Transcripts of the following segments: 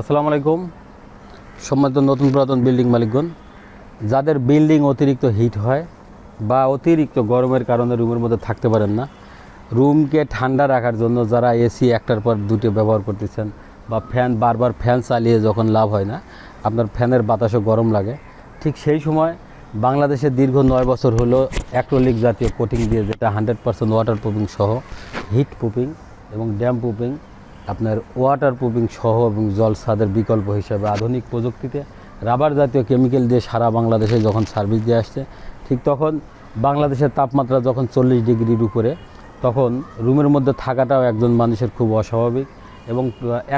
আসসালামু আলাইকুম। সম্মানিত নতুন পুরাতন বিল্ডিং মালিকগণ, যাদের বিল্ডিং অতিরিক্ত হিট হয় বা অতিরিক্ত গরমের কারণে রুমের মধ্যে থাকতে পারেন না, রুমকে ঠান্ডা রাখার জন্য যারা এসি একটার পর দুটি ব্যবহার করতেছেন বা ফ্যান, বারবার ফ্যান চালিয়ে যখন লাভ হয় না, আপনার ফ্যানের বাতাসও গরম লাগে। ঠিক সেই সময় বাংলাদেশে দীর্ঘ নয় বছর হলো অ্যাক্রোলিক জাতীয় কোটিং দিয়ে যেটা হান্ড্রেড পার্সেন্ট ওয়াটার প্রুফিং সহ হিট প্রুফিং এবং ড্যাম প্রুফিং আপনার ওয়াটার প্রুফিং সহ এবং জল ছাদের বিকল্প হিসাবে আধুনিক প্রযুক্তিতে রাবার জাতীয় কেমিক্যাল দিয়ে সারা বাংলাদেশে যখন সার্ভিস দিয়ে আসছে, ঠিক তখন বাংলাদেশের তাপমাত্রা যখন চল্লিশ ডিগ্রির উপরে, তখন রুমের মধ্যে থাকাটাও একজন মানুষের খুব অস্বাভাবিক এবং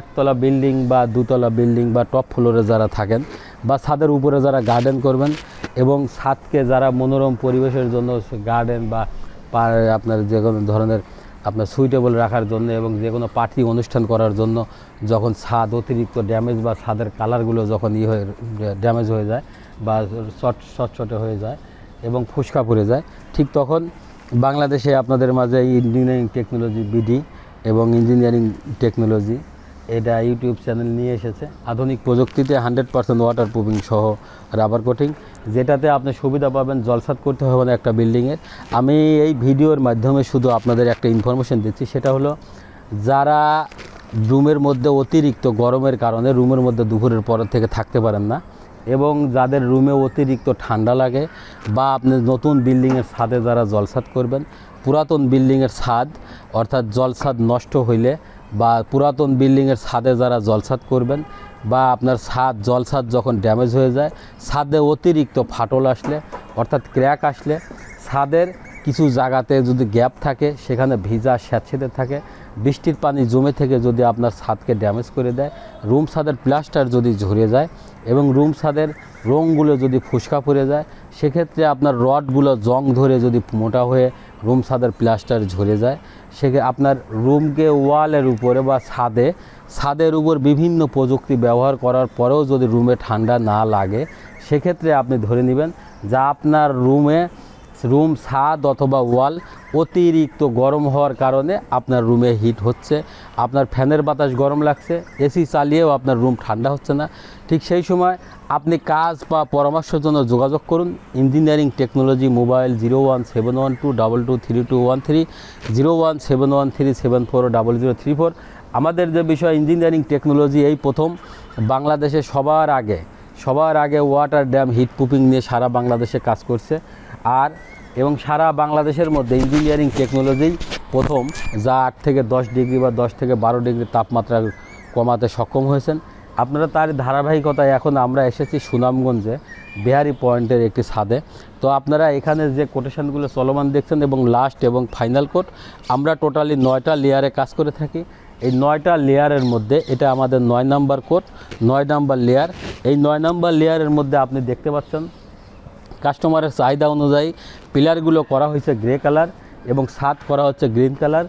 একতলা বিল্ডিং বা দুতলা বিল্ডিং বা টপ ফ্লোরে যারা থাকেন বা ছাদের উপরে যারা গার্ডেন করবেন এবং ছাদকে যারা মনোরম পরিবেশের জন্য গার্ডেন বা আপনার যে কোনো ধরনের আপনার সুইটেবল রাখার জন্য এবং যে কোনো পার্টি অনুষ্ঠান করার জন্য যখন ছাদ অতিরিক্ত ড্যামেজ বা ছাদের কালারগুলো যখন ই হয়ে ড্যামেজ হয়ে যায় বা শর্ট শটশটে হয়ে যায় এবং ফুসকা পড়ে যায়, ঠিক তখন বাংলাদেশে আপনাদের মাঝে ইঞ্জিনিয়ারিং টেকনোলজি বিডি এবং ইঞ্জিনিয়ারিং টেকনোলজি এটা ইউটিউব চ্যানেল নিয়ে এসেছে। আধুনিক প্রযুক্তিতে হান্ড্রেড পার্সেন্ট ওয়াটার প্রুফিং সহ রাবার কোটিং যেটাতে আপনি সুবিধা পাবেন জলসাত করতে হবে না একটা বিল্ডিংয়ের আমি এই ভিডিওর মাধ্যমে শুধু আপনাদের একটা ইনফরমেশন দিচ্ছি, সেটা হলো যারা রুমের মধ্যে অতিরিক্ত গরমের কারণে রুমের মধ্যে দুপুরের পর থেকে থাকতে পারেন না এবং যাদের রুমে অতিরিক্ত ঠান্ডা লাগে বা আপনি নতুন বিল্ডিংয়ের ছাদে যারা জলসাদ করবেন, পুরাতন বিল্ডিংয়ের ছাদ অর্থাৎ জলসাদ নষ্ট হইলে বা পুরাতন বিল্ডিংয়ের ছাদে যারা জলসাদ করবেন বা আপনার ছাদ জলসাদ যখন ড্যামেজ হয়ে যায়, ছাদে অতিরিক্ত ফাটল আসলে, অর্থাৎ ক্র্যাক আসলে, ছাদের কিছু জায়গাতে যদি গ্যাপ থাকে, সেখানে ভিজা স্যাঁতসেঁতে থাকে, বৃষ্টির পানি জমে থেকে যদি আপনার ছাদকে ড্যামেজ করে দেয়, রুম ছাদের প্লাস্টার যদি ঝরে যায় এবং রুম ছাদের রঙগুলো যদি ফুসকা পড়ে যায়, সেক্ষেত্রে আপনার রডগুলো জং ধরে যদি মোটা হয়ে রুম ছাদের প্লাস্টার ঝরে যায় সেক্ষেত্রে আপনার রুমকে ওয়ালের উপরে বা ছাদে, ছাদের উপর বিভিন্ন প্রযুক্তি ব্যবহার করার পরেও যদি রুমে ঠান্ডা না লাগে, সেক্ষেত্রে আপনি ধরে নেবেন যা আপনার রুমে রুম ছাদ অথবা ওয়াল অতিরিক্ত গরম হওয়ার কারণে আপনার রুমে হিট হচ্ছে। আপনার ফ্যানের বাতাস গরম লাগছে, এসি চালিয়েও আপনার রুম ঠান্ডা হচ্ছে না। ঠিক সেই সময় আপনি কাজ বা পরামর্শের জন্য যোগাযোগ করুন। Engineering technology mobile zero one seven one two double two three two one three, zero one seven one three seven four double zero three four. আমাদের যে বিষয় ইঞ্জিনিয়ারিং টেকনোলজি এই প্রথম, বাংলাদেশে সবার আগে সবার আগে ওয়াটার ড্যাম হিট প্রুফিং নিয়ে সারা বাংলাদেশে কাজ করছে। আর এবং সারা বাংলাদেশের মধ্যে ইঞ্জিনিয়ারিং টেকনোলজি প্রথম যা আট থেকে দশ ডিগ্রি বা দশ থেকে বারো ডিগ্রি তাপমাত্রা কমাতে সক্ষম হয়েছেন। আপনারা তার ধারাবাহিকতায় এখন আমরা এসেছি সুনামগঞ্জে, বিহারি পয়েন্টের একটি ছাদে। তো আপনারা এখানে যে কোটেশনগুলো চলমান দেখছেন এবং লাস্ট এবং ফাইনাল কোট আমরা টোটালি নয়টা লেয়ারে কাজ করে থাকি। এই নয়টা লেয়ারের মধ্যে, এটা আমাদের নয় নাম্বার কোট নয় নাম্বার লেয়ার। এই নয় নাম্বার লেয়ারের মধ্যে আপনি দেখতে পাচ্ছেন, কাস্টমারের চাহিদা অনুযায়ী পিলারগুলো করা হয়েছে গ্রে কালার এবং ছাদ করা হচ্ছে গ্রিন কালার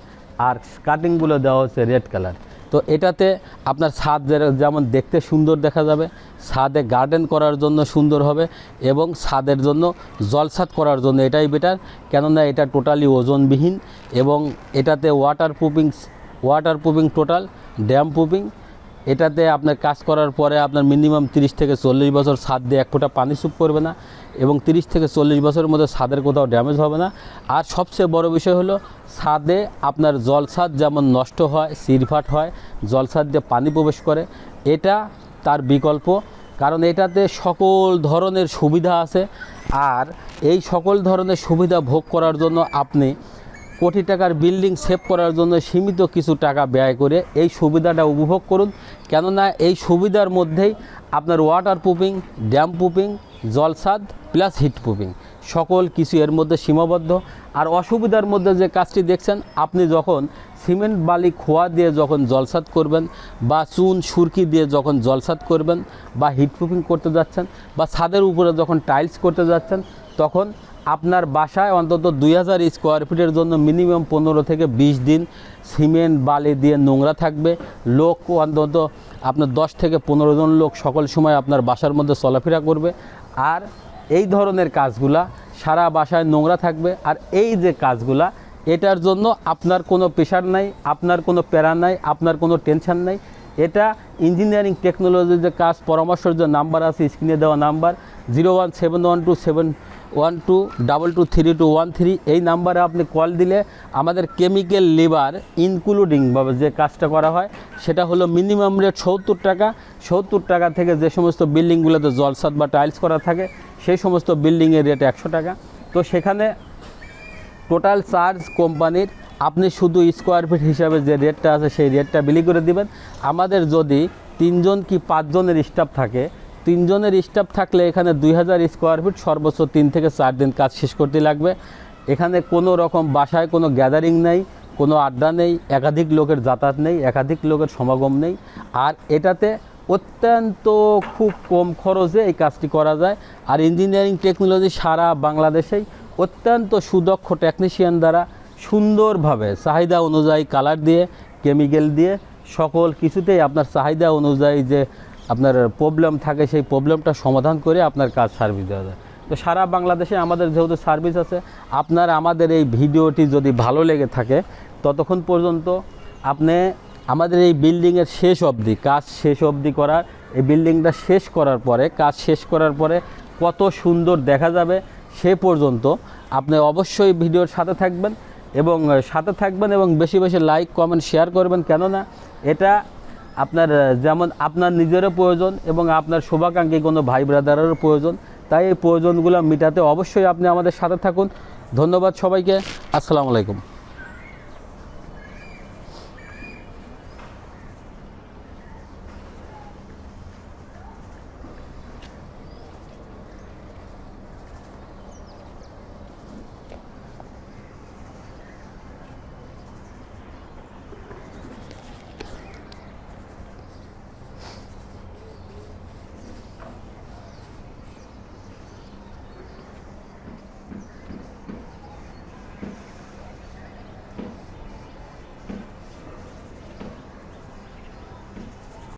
আর কাটিংগুলো দেওয়া হচ্ছে রেড কালার। তো এটাতে আপনার ছাদ যেমন দেখতে সুন্দর দেখা যাবে ছাদে গার্ডেন করার জন্য সুন্দর হবে এবং ছাদের জন্য জলছাদ করার জন্য এটাই বেটার কেননা এটা টোটালি ওজনবিহীন এবং এটাতে water proofing water proofing total damp proofing এটাতে আপনার কাজ করার পরে আপনার মিনিমাম তিরিশ থেকে চল্লিশ বছর ছাদ দিয়ে এক ফোঁটা পানি সুপ করবে না এবং তিরিশ থেকে চল্লিশ বছরের মধ্যে ছাদের কোথাও ড্যামেজ হবে না। আর সবচেয়ে বড় বিষয় হলো, ছাদে আপনার জলছাদ যেমন নষ্ট হয়, সিরফাট হয় জলছাদ দিয়ে পানি প্রবেশ করে, এটা তার বিকল্প। কারণ এটাতে সকল ধরনের সুবিধা আছে। আর এই সকল ধরনের সুবিধা ভোগ করার জন্য আপনি কোটি টাকার বিল্ডিং সেভ করার জন্য সীমিত কিছু টাকা ব্যয় করে এই সুবিধাটা উপভোগ করুন। কেননা এই সুবিধার মধ্যেই আপনার ওয়াটার প্রুফিং ড্যাম প্রুফিং জলসাদ প্লাস হিট প্রুফিং সকল কিছু এর মধ্যে সীমাবদ্ধ। আর অসুবিধার মধ্যে যে কাজটি দেখছেন, আপনি যখন সিমেন্ট, বালি, খোয়া দিয়ে যখন জলসাদ করবেন বা চুন, সুরকি দিয়ে যখন জলসাদ করবেন বা হিট প্রুফিং করতে যাচ্ছেন বা ছাদের উপরে যখন টাইলস করতে যাচ্ছেন, তখন আপনার বাসায় অন্তত দুই হাজার স্কোয়ার ফিটের জন্য মিনিমাম পনেরো থেকে বিশ দিন সিমেন্ট, বালি দিয়ে নোংরা থাকবে। লোক অন্তত আপনার দশ থেকে পনেরো জন লোক সকল সময় আপনার বাসার মধ্যে চলাফেরা করবে। আর এই ধরনের কাজগুলা সারা বাসায় নোংরা থাকবে। আর এই যে কাজগুলা, এটার জন্য আপনার কোনো প্রেশার নাই, আপনার কোনো প্যারা নাই, আপনার কোনো টেনশন নাই। এটা ইঞ্জিনিয়ারিং টেকনোলজির যে কাজ, পরামর্শের যে নাম্বার আছে স্ক্রিনে দেওয়া number zero one seven one two seven one two double two three two one three এই নাম্বারে আপনি কল দিলে আমাদের কেমিক্যাল লেবার ইনক্লুডিংভাবে যে কাজটা করা হয়, সেটা হলো মিনিমাম রেট সত্তর টাকা। সত্তর টাকা থেকে যে সমস্ত বিল্ডিংগুলোতে জলসাদ বা টাইলস করা থাকে, সেই সমস্ত বিল্ডিংয়ের রেট একশো টাকা। তো সেখানে টোটাল চার্জ কোম্পানির আপনি শুধু স্কোয়ার ফিট হিসাবে যে রেটটা আছে, সেই রেটটা বিলি করে দিবেন। আমাদের যদি তিনজন কি পাঁচজনের স্টাফ থাকে তিনজনের স্টাফ থাকলে এখানে দুই হাজার স্কোয়ার ফিট সর্বোচ্চ তিন থেকে চার দিন কাজ শেষ করতে লাগবে। এখানে কোনো রকম বাসায় কোনো গ্যাদারিং নেই, কোনো আড্ডা নেই, একাধিক লোকের যাতায়াত নেই, একাধিক লোকের সমাগম নেই। আর এটাতে অত্যন্ত খুব কম খরচে এই কাজটি করা যায়। আর ইঞ্জিনিয়ারিং টেকনোলজি সারা বাংলাদেশেই অত্যন্ত সুদক্ষ টেকনিশিয়ান দ্বারা সুন্দরভাবে চাহিদা অনুযায়ী কালার দিয়ে কেমিক্যাল দিয়ে সকল কিছুতেই আপনার চাহিদা অনুযায়ী যে আপনার প্রবলেম থাকে, সেই প্রবলেমটা সমাধান করে আপনার কাজ সার্ভিস দেওয়া যায়। তো সারা বাংলাদেশে আমাদের যেহেতু সার্ভিস আছে, আপনার আমাদের এই ভিডিওটি যদি ভালো লেগে থাকে, ততক্ষণ পর্যন্ত আপনি আমাদের এই বিল্ডিংয়ের শেষ অবধি, কাজ শেষ অবধি করার, এই বিল্ডিংটা শেষ করার পরে, কাজ শেষ করার পরে কত সুন্দর দেখা যাবে, সে পর্যন্ত আপনি অবশ্যই ভিডিওর সাথে থাকবেন এবং, সাথে থাকবেন এবং বেশি বেশি লাইক কমেন্ট শেয়ার করবেন। কেননা এটা আপনার যেমন আপনার নিজেরও প্রয়োজন এবং আপনার শুভাকাঙ্ক্ষী কোনো ভাই ব্রাদারেরও প্রয়োজন, তাই এই প্রয়োজনগুলো মেটাতে অবশ্যই আপনি আমাদের সাথে থাকুন। ধন্যবাদ সবাইকে। আসসালামু আলাইকুম।